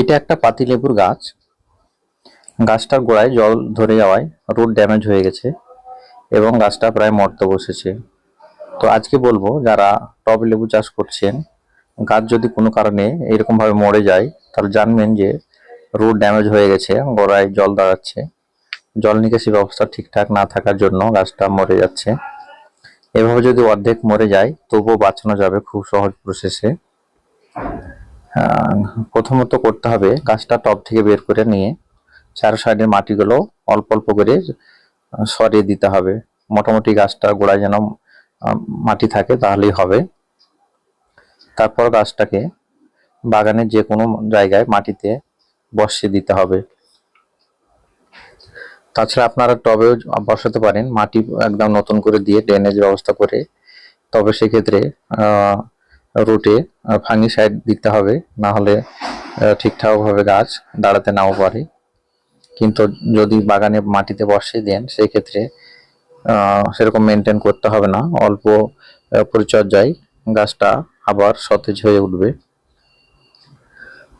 এটা একটা পাতিলেবুর গাছ। গাছটার গোড়ায় জল ধরে যাওয়ায় রুট ড্যামেজ হয়ে গেছে এবং গাছটা প্রায় মরতে বসেছে। তো আজকে বলব, যারা টব লেবু চাষ করছেন, গাছ যদি কোনো কারণে এরকমভাবে মরে যায়, তাহলে জানবেন যে রুট ড্যামেজ হয়ে গেছে, গোড়ায় জল দাঁড়াচ্ছে। জল নিকাশি ব্যবস্থা ঠিকঠাক না থাকার জন্য গাছটা মরে যাচ্ছে। এভাবে যদি অর্ধেক মরে যায়, তবুও বাঁচানো যাবে খুব সহজ প্রসেসে প্রথমত করতে হবে গাছটা টব থেকে বের করে নিয়ে চার সাইডের মাটিগুলো অল্প অল্প করে সরিয়ে দিতে হবে। মোটামুটি গাছটার গোড়ায় যেন মাটি থাকে তাহলেই হবে। তারপর গাছটাকে বাগানের যে কোনো জায়গায় মাটিতে বসিয়ে দিতে হবে। তাছাড়া আপনারা টবেও বসাতে পারেন। মাটি একদম নতুন করে দিয়ে ড্রেনেজ ব্যবস্থা করে। তবে সেক্ষেত্রে রুটে ফাঙ্গি সাইড দিতে হবে না হলে ঠিকঠাকভাবে গাছ দাঁড়াতে নাও পারে। কিন্তু যদি বাগানে মাটিতে বসিয়ে দেন সেই ক্ষেত্রে সেরকম মেনটেন করতে হবে না। অল্প পরিচর্যায় গাছটা আবার সতেজ হয়ে উঠবে।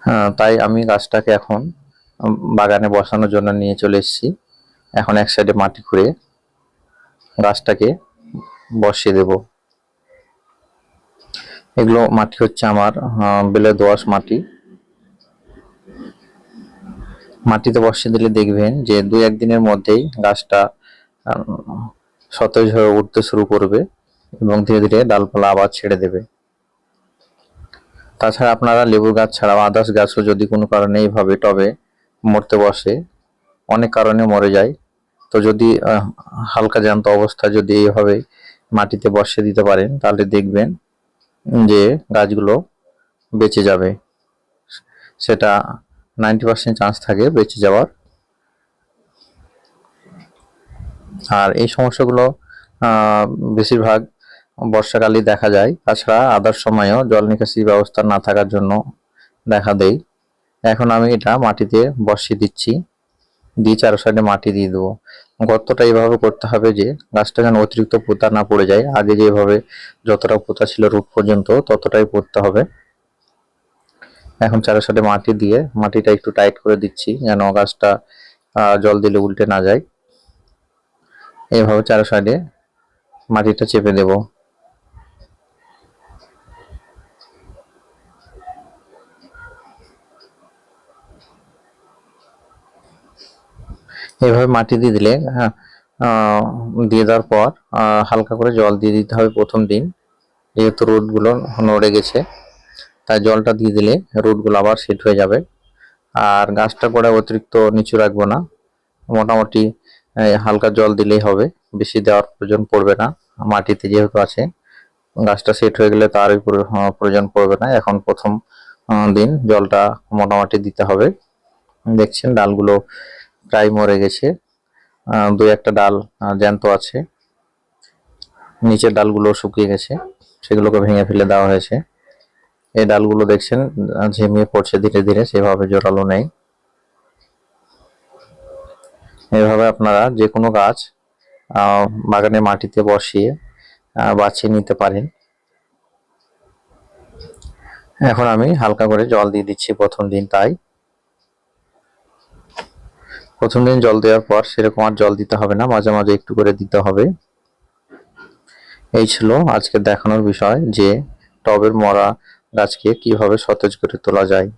হ্যাঁ, তাই আমি গাছটাকে এখন বাগানে বসানোর জন্য নিয়ে চলে এসেছি। এখন এক সাইডে মাটি খুঁড়ে গাছটাকে বসিয়ে দেব। এগুলো মাটি হচ্ছে আমার বেলে দোআঁশ মাটি। মাটিতে বসিয়ে দিলে দেখবেন যে দুই একদিনের মধ্যেই গাছটা সতেজ হয়ে উঠতে শুরু করবে এবং ধীরে ধীরে ডালপালা আবার ছেড়ে দেবে। তাছাড়া আপনারা লেবু গাছ ছাড়াও আদার্স গাছও যদি কোনো কারণে এইভাবে টবে মরতে বসে, অনেক কারণে মরে যায়। তো যদি হালকা জ্যান্ত অবস্থা যদি এইভাবে মাটিতে বসিয়ে দিতে পারেন, তাহলে দেখবেন যে গাছগুলো বেঁচে যাবে, সেটা নাইনটি পার্সেন্ট চান্স থাকে বেঁচে যাওয়ার। আর এই সমস্যাগুলো বেশিরভাগ বর্ষাকালে দেখা যায়। তাছাড়া আদার সময়ও জল নিকাশি ব্যবস্থা না থাকার জন্য দেখা দেয় এখন আমি এটা মাটিতে বসিয়ে দিচ্ছি। দিয়ে চারো সাইডে মাটি দিয়ে দেবো। গর্তটা এভাবে করতে হবে যে গাছটা যেন অতিরিক্ত পোতা না পড়ে যায়। আগে যেভাবে যতটা পোতা ছিল রুট পর্যন্ত ততটাই পড়তে হবে। এখন চারের সাথে মাটি দিয়ে মাটিটা একটু টাইট করে দিচ্ছি যেন গাছটা জল দিলে উল্টে না যায়। এভাবে চারের সাইডে মাটিটা চেপে দেবো। এভাবে মাটি দিয়ে দিলে হ্যাঁ, দিয়ে দেওয়ার পর হালকা করে জল দিয়ে দিতে হবে প্রথম দিন। যেহেতু রুটগুলো নড়ে গেছে তাই জলটা দিয়ে দিলে রুটগুলো আবার সেট হয়ে যাবে। আর গাছটা করে অতিরিক্ত নিচু রাখব না। মোটামুটি হালকা জল দিলেই হবে বেশি দেওয়ার প্রয়োজন পড়বে না। মাটিতে যেহেতু আছে গাছটা সেট হয়ে গেলে তার প্রয়োজন পড়বে না। এখন প্রথম দিন জলটা মোটামুটি দিতে হবে। দেখছেন ডালগুলো প্রায় মরে গেছে। দুই একটা ডাল জ্যান্ত আছে। নিচের ডালগুলো শুকিয়ে গেছে। সেগুলোকে ভেঙে ফেলে দেওয়া হয়েছে। এই ডালগুলো দেখছেন ঝিমিয়ে পড়ছে ধীরে ধীরে, সেভাবে জোরালো নেই। এভাবে আপনারা যে কোনো গাছ বাগানে মাটিতে বসিয়ে বাছিয়ে নিতে পারেন। এখন আমি হালকা করে জল দিয়ে দিচ্ছি প্রথম দিন তাই। প্রথম দিন জল দেওয়ার পর সেরকম আর জল দিতে হবে না, মাঝে মাঝে একটু করে দিতে হবে। এই ছিল আজকে দেখানোর বিষয় যে টবের মরা গাছকে কীভাবে সতেজ করে তোলা যায়।